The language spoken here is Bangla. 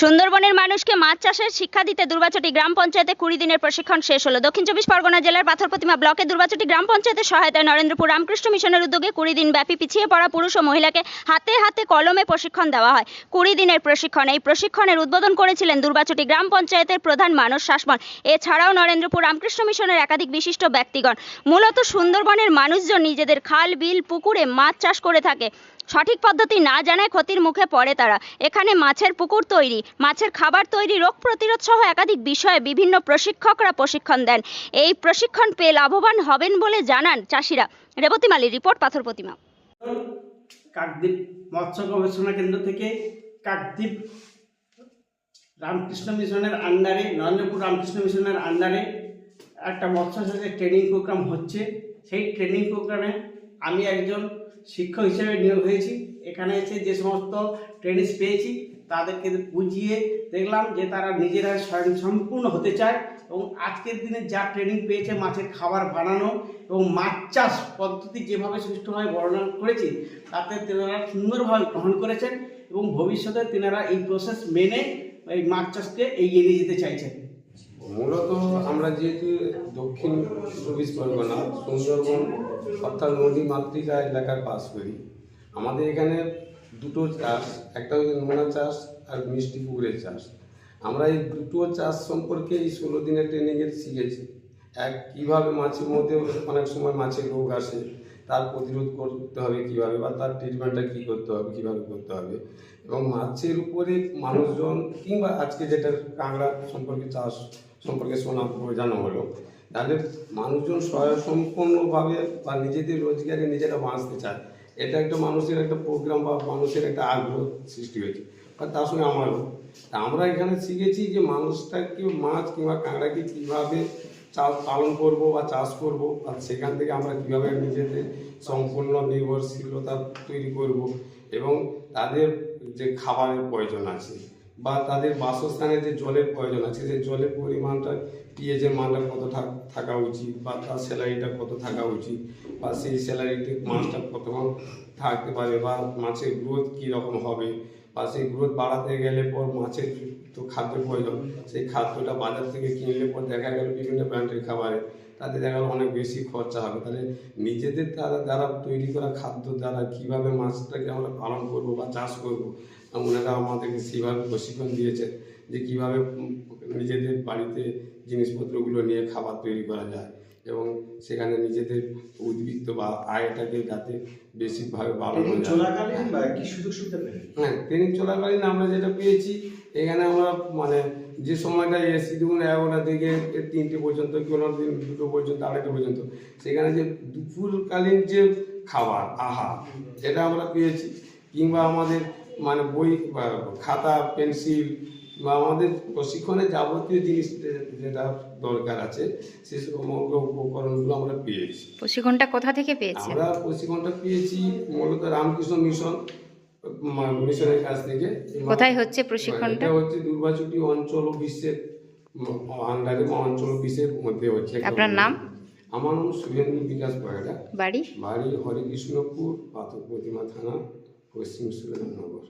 সুন্দরবনের মানুষকে মাছ চাষের শিক্ষা দিতে দুর্বাচটি গ্রাম পঞ্চায়েতে কুড়ি দিনের প্রশিক্ষণ শেষ হলো। দক্ষিণ চব্বিশ পরগনা জেলার পাথর প্রতিমা ব্লকে দুর্বাচটি গ্রাম পঞ্চায়েতের সহায়তায় নরেন্দ্রপুর রামকৃষ্ণ মিশনের উদ্যোগে কুড়ি দিন ব্যাপী পিছিয়ে পড়া পুরুষ ও মহিলাকে হাতে হাতে কলমে প্রশিক্ষণ দেওয়া হয়। কুড়ি দিনের প্রশিক্ষণ, এই প্রশিক্ষণের উদ্বোধন করেছিলেন দুর্বাচটি গ্রাম পঞ্চায়েতের প্রধান মানস শাসমল। এছাড়াও নরেন্দ্রপুর রামকৃষ্ণ মিশনের একাধিক বিশিষ্ট ব্যক্তিগণ। মূলত সুন্দরবনের মানুষজন নিজেদের খাল, বিল, পুকুরে মাছ চাষ করে থাকে। সঠিক পদ্ধতি না জানায় ক্ষতির মুখে পড়ে তারা। এখানে মাছের পুকুর তৈরি, মাছের খাবার তৈরি, রোগ প্রতিরোধ সহ একাধিক বিষয়ে বিভিন্ন প্রশিক্ষকরা প্রশিক্ষণ দেন। এই প্রশিক্ষণ পেয়ে লাভবান হবেন বলে জানান চাষিরা। রেবতী মালির রিপোর্ট, পাথর প্রতিমা। কাকদ্বীপ মৎস্য গবেষণা কেন্দ্র থেকে কাকদ্বীপ রামকৃষ্ণ মিশনের আন্ডারে, নরেন্দ্রপুর রামকৃষ্ণ মিশনের আন্ডারে একটা মৎস্য চাষের ট্রেনিং প্রোগ্রাম হচ্ছে। সেই ট্রেনিং প্রোগ্রামে আমি একজন শিক্ষক হিসেবে নিয়োগ হয়েছি। এখানে এসে যে সমস্ত ট্রেনিংস পেয়েছি, তাদেরকে বুঝিয়ে দেখলাম যে তারা নিজেরা স্বয়ংসম্পূর্ণ হতে চায় এবং আজকের দিনে যা ট্রেনিং পেয়েছে, মাছের খাবার বানানো এবং মাছ চাষ পদ্ধতি যেভাবে সুষ্ঠুভাবে বর্ণনা করেছি, তাতে তেনারা সুন্দরভাবে গ্রহণ করেছেন এবং ভবিষ্যতে তেনারা এই প্রসেস মেনে এই মাছ চাষকে এগিয়ে নিয়ে যেতে চাইছেন। মূলত আমরা যেহেতু দক্ষিণ চব্বিশ পরগনা, সুন্দরবন অর্থাৎ নদী মাতৃকা এলাকার বাস করি, আমাদের এখানে দুটো চাষ, একটা হচ্ছে নোনা চাষ আর মিষ্টি পুকুরের চাষ। আমরা এই দুটো চাষ সম্পর্কে এই ষোলো দিনের ট্রেনিংয়ে শিখেছি। এক, কীভাবে মাছের মধ্যে অনেক সময় মাছের রোগ আসে, তার প্রতিরোধ করতে হবে কীভাবে বা তার ট্রিটমেন্টটা কী করতে হবে, কীভাবে করতে হবে। এবং মাছের উপরে মানুষজন কিংবা আজকে যেটা কাঁকড়া সম্পর্কে চাষ সম্পর্কে শোনা বোঝানো হলো তাদের মানুষজন স্বয়ংসম্পূর্ণভাবে বা নিজেদের রোজগারে নিজেরা বাঁচতে চায়। এটা একটা মানুষের একটা প্রোগ্রাম বা মানুষের একটা আগ্রহ সৃষ্টি হয়েছে। বা তার সঙ্গে আমারও। আমরা এখানে শিখেছি যে মানুষটাকে মাছ কিংবা কাঁকড়াকে কীভাবে চাষ পালন করব বা চাষ করব, আর সেখান থেকে আমরা কীভাবে নিজেদের সম্পূর্ণ নির্ভরশীলতা তৈরি করব এবং তাদের যে খাবারের প্রয়োজন আছে বা তাদের বাসস্থানে যে জলের প্রয়োজন আছে, সেই জলের পরিমাণটা পিএইচের মানটা কত থাকা উচিত বা তার স্যালারিটা কত থাকা উচিত বা সেই স্যালারিতে মাছটা কতক্ষণ থাকতে পারে বা মাছের গ্রোথ কীরকম হবে বা সেই গ্রোথ বাড়াতে গেলে পর মাছের তো খাদ্য প্রয়োজন। সেই খাদ্যটা বাজার থেকে কিনলে পর দেখা গেল বিভিন্ন ব্র্যান্ডের খাবারে তাতে দেখা গেলো অনেক বেশি খরচা হবে। তাহলে নিজেদের তারা যারা তৈরি করা খাদ্য দ্বারা কীভাবে মাছটাকে আমরা পালন করব বা চাষ করব ওনারা আমাদেরকে সেইভাবে প্রশিক্ষণ দিয়েছে যে কীভাবে নিজেদের বাড়িতে জিনিসপত্রগুলো নিয়ে খাবার তৈরি করা যায়। এবং সেখানে নিজেদের উদ্বৃত্ত বা আয়টাকে যাতে বেশিভাবে বাড়ানো চলাকালীন বা কি সুযোগ সুবিধা হ্যাঁ ট্রেনিং চলাকালীন আমরা যেটা পেয়েছি এখানে আমরা মানে যে সময়টা এসি দেখুন এগারোটা থেকে তিনটে পর্যন্ত কোনো দিন দুটো পর্যন্ত আড়াইটা পর্যন্ত সেখানে যে দুপুরকালীন যে খাবার আহার এটা আমরা পেয়েছি। কিংবা আমাদের মানে বই খাতা পেন্সিল বা আমাদের প্রশিক্ষণের যাবতীয় জিনিস যেটা দরকার আছে সে সমগ্র উপকরণগুলো আমরা পেয়েছি। প্রশিক্ষণটা কোথা থেকে পেয়েছি আমরা প্রশিক্ষণটা পেয়েছি মূলত রামকৃষ্ণ মিশন মিশনের কাছ থেকে। কোথায় হচ্ছে প্রশিক্ষণটা? হচ্ছে দুর্বাচুটি অঞ্চল অফিসের আন্ডারে বা অঞ্চল অফিসের মধ্যে হচ্ছে। আপনার নাম? আমার নাম শুভেন্দু বিকাশ বয়রা বাড়ি? বাড়ি হরিকৃষ্ণপুর পাথর প্রতিমা থানা পশ্চিম সুরেন্দ্রনগর।